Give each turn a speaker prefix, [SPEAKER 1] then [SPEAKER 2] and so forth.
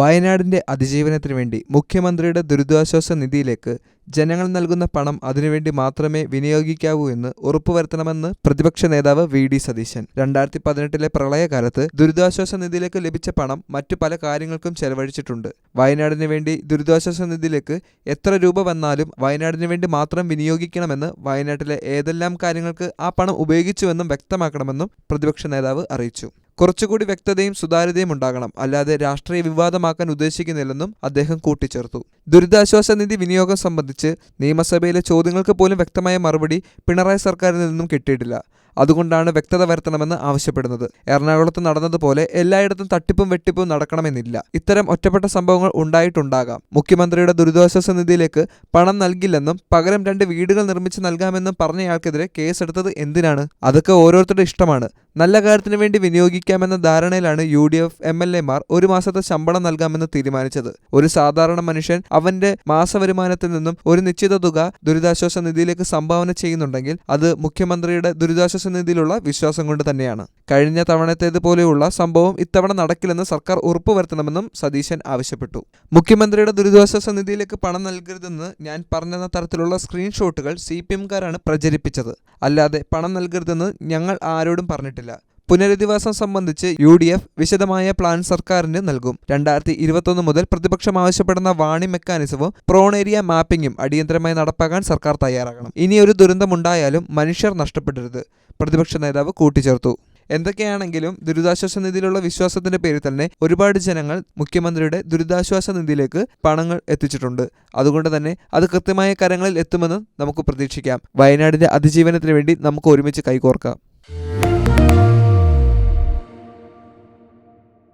[SPEAKER 1] വയനാടിന്റെ അതിജീവനത്തിനു വേണ്ടി മുഖ്യമന്ത്രിയുടെ ദുരിതാശ്വാസ നിധിയിലേക്ക് ജനങ്ങൾ നൽകുന്ന പണം അതിനുവേണ്ടി മാത്രമേ വിനിയോഗിക്കാവൂ എന്ന് ഉറപ്പുവരുത്തണമെന്ന് പ്രതിപക്ഷ നേതാവ് വി ഡി സതീശൻ. രണ്ടായിരത്തി പതിനെട്ടിലെ പ്രളയകാലത്ത് ദുരിതാശ്വാസ നിധിയിലേക്ക് ലഭിച്ച പണം മറ്റു പല കാര്യങ്ങൾക്കും ചെലവഴിച്ചിട്ടുണ്ട്. വയനാടിനു വേണ്ടി ദുരിതാശ്വാസ നിധിയിലേക്ക് എത്ര രൂപ വന്നാലും വയനാടിനു വേണ്ടി മാത്രം വിനിയോഗിക്കണമെന്ന് വയനാട്ടിലെ ഏതെല്ലാം കാര്യങ്ങൾക്ക് ആ പണം ഉപയോഗിച്ചുവെന്നും വ്യക്തമാക്കണമെന്നും പ്രതിപക്ഷ നേതാവ് അറിയിച്ചു. കുറച്ചുകൂടി വ്യക്തതയും സുതാര്യതയും ഉണ്ടാകണം. അല്ലാതെ രാഷ്ട്രീയ വിവാദമാക്കാൻ ഉദ്ദേശിക്കുന്നില്ലെന്നും അദ്ദേഹം കൂട്ടിച്ചേർത്തു. ദുരിതാശ്വാസ നിധി വിനിയോഗം സംബന്ധിച്ച് നിയമസഭയിലെ ചോദ്യങ്ങൾക്ക് പോലും വ്യക്തമായ മറുപടി പിണറായി സർക്കാരിൽ നിന്നും കിട്ടിയിട്ടില്ല. അതുകൊണ്ടാണ് വ്യക്തത വരുത്തണമെന്ന് ആവശ്യപ്പെടുന്നത്. എറണാകുളത്ത് നടന്നതുപോലെ എല്ലായിടത്തും തട്ടിപ്പും വെട്ടിപ്പും നടക്കണമെന്നില്ല. ഇത്തരം ഒറ്റപ്പെട്ട സംഭവങ്ങൾ ഉണ്ടായിട്ടുണ്ടാകാം. മുഖ്യമന്ത്രിയുടെ ദുരിതാശ്വാസ നിധിയിലേക്ക് പണം നൽകില്ലെന്നും പകരം രണ്ട് വീടുകൾ നിർമ്മിച്ച് നൽകാമെന്നും പറഞ്ഞയാൾക്കെതിരെ കേസെടുത്തത് എന്തിനാണ്? അതൊക്കെ ഓരോരുത്തരുടെ ഇഷ്ടമാണ്. നല്ല കാര്യത്തിന് വേണ്ടി വിനിയോഗിക്കാമെന്ന ധാരണയിലാണ് U D F M L എമാർ ഒരു മാസത്തെ ശമ്പളം നൽകാമെന്ന് തീരുമാനിച്ചത്. ഒരു സാധാരണ മനുഷ്യൻ അവന്റെ മാസവരുമാനത്തിൽ നിന്നും ഒരു നിശ്ചിത തുക ദുരിതാശ്വാസ നിധിയിലേക്ക് സംഭാവന ചെയ്യുന്നുണ്ടെങ്കിൽ അത് മുഖ്യമന്ത്രിയുടെ ദുരിതാശ്വാസ നിധിയിലുള്ള വിശ്വാസം കൊണ്ട് തന്നെയാണ്. കഴിഞ്ഞ തവണത്തേതുപോലെയുള്ള സംഭവം ഇത്തവണ നടക്കില്ലെന്ന് സർക്കാർ ഉറപ്പുവരുത്തണമെന്നും സതീശൻ ആവശ്യപ്പെട്ടു. മുഖ്യമന്ത്രിയുടെ ദുരിതാശ്വാസ നിധിയിലേക്ക് പണം നൽകരുതെന്ന് ഞാൻ പറഞ്ഞെന്ന തരത്തിലുള്ള സ്ക്രീൻഷോട്ടുകൾ സി പി എംകാരാണ് പ്രചരിപ്പിച്ചത്. അല്ലാതെ പണം നൽകരുതെന്ന് ഞങ്ങൾ ആരോടും പറഞ്ഞിട്ടില്ല. പുനരധിവാസം സംബന്ധിച്ച് യു ഡി എഫ് വിശദമായ പ്ലാൻ സർക്കാരിന് നൽകും. രണ്ടായിരത്തി ഇരുപത്തൊന്ന് മുതൽ പ്രതിപക്ഷം ആവശ്യപ്പെടുന്ന വാണി മെക്കാനിസവും പ്രോൺ ഏരിയ മാപ്പിംഗും അടിയന്തരമായി നടപ്പാക്കാൻ സർക്കാർ തയ്യാറാകണം. ഇനി ഒരു ദുരന്തമുണ്ടായാലും മനുഷ്യർ നഷ്ടപ്പെടരുത്. പ്രതിപക്ഷ നേതാവ് കൂട്ടിച്ചേർത്തു. എന്തൊക്കെയാണെങ്കിലും ദുരിതാശ്വാസ നിധിയിലുള്ള വിശ്വാസത്തിന്റെ പേരിൽ തന്നെ ഒരുപാട് ജനങ്ങൾ മുഖ്യമന്ത്രിയുടെ ദുരിതാശ്വാസ നിധിയിലേക്ക് പണങ്ങൾ എത്തിച്ചിട്ടുണ്ട്. അതുകൊണ്ട് തന്നെ അത് കൃത്യമായ കരങ്ങളിൽ എത്തുമെന്ന് നമുക്ക് പ്രതീക്ഷിക്കാം. വയനാടിന്റെ അതിജീവനത്തിന് വേണ്ടി നമുക്ക് ഒരുമിച്ച് കൈകോർക്കാം.